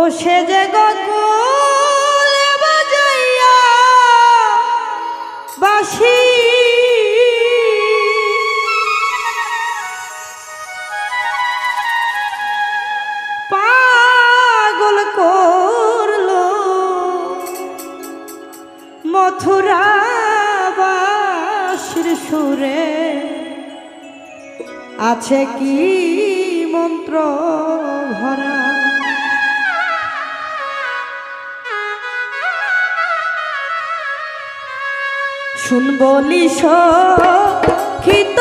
ও সে যে গকুল বাসি। পাগল করল মথুরা বাসির সুরে। আছে কি মন্ত্র ভরা শুনবলি সখিত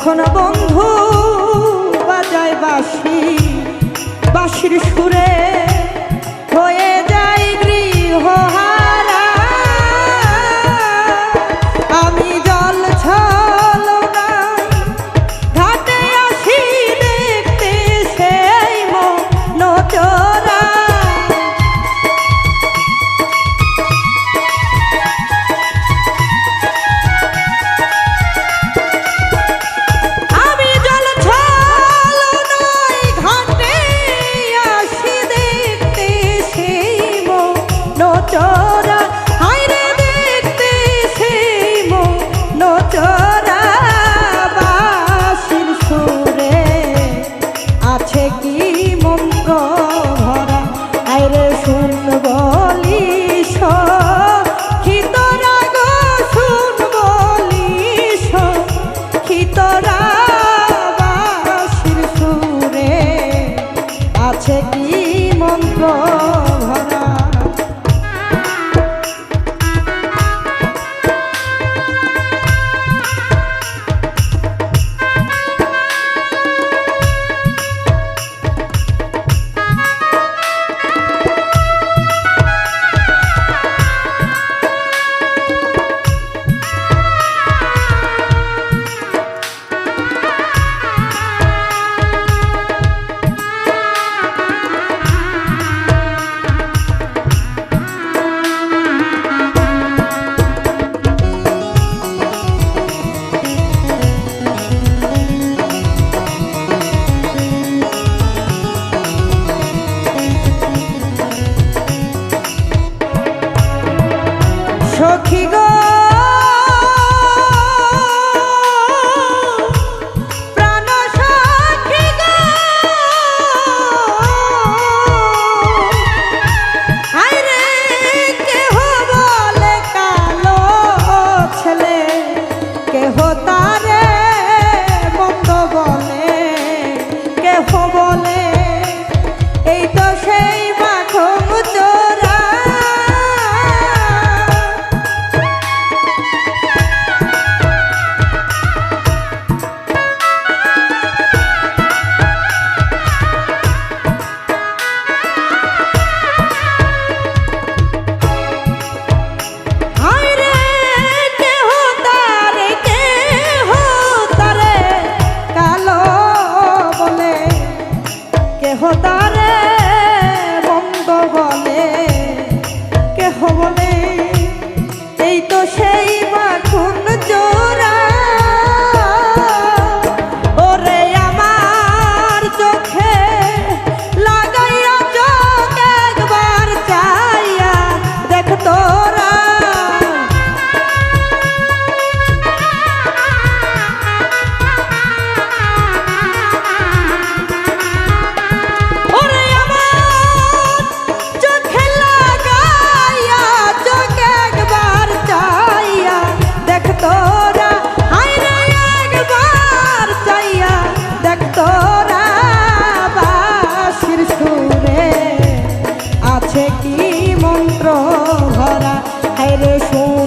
যখন বন্ধু বাজায় বাসি বাসির সুরে। ole. Oh.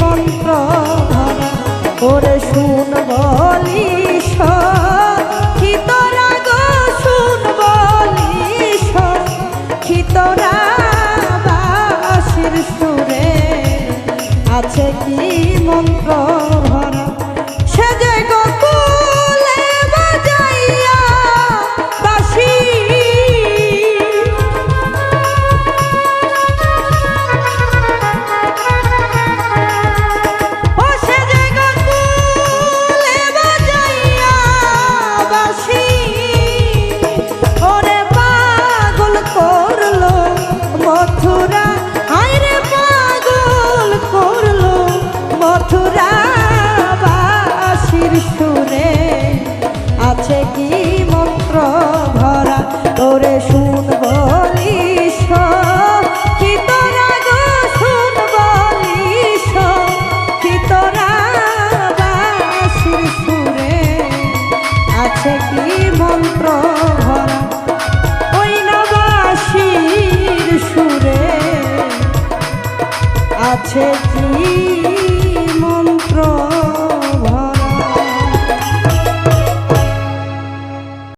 মন্ত্র ওরে শুন বলি কি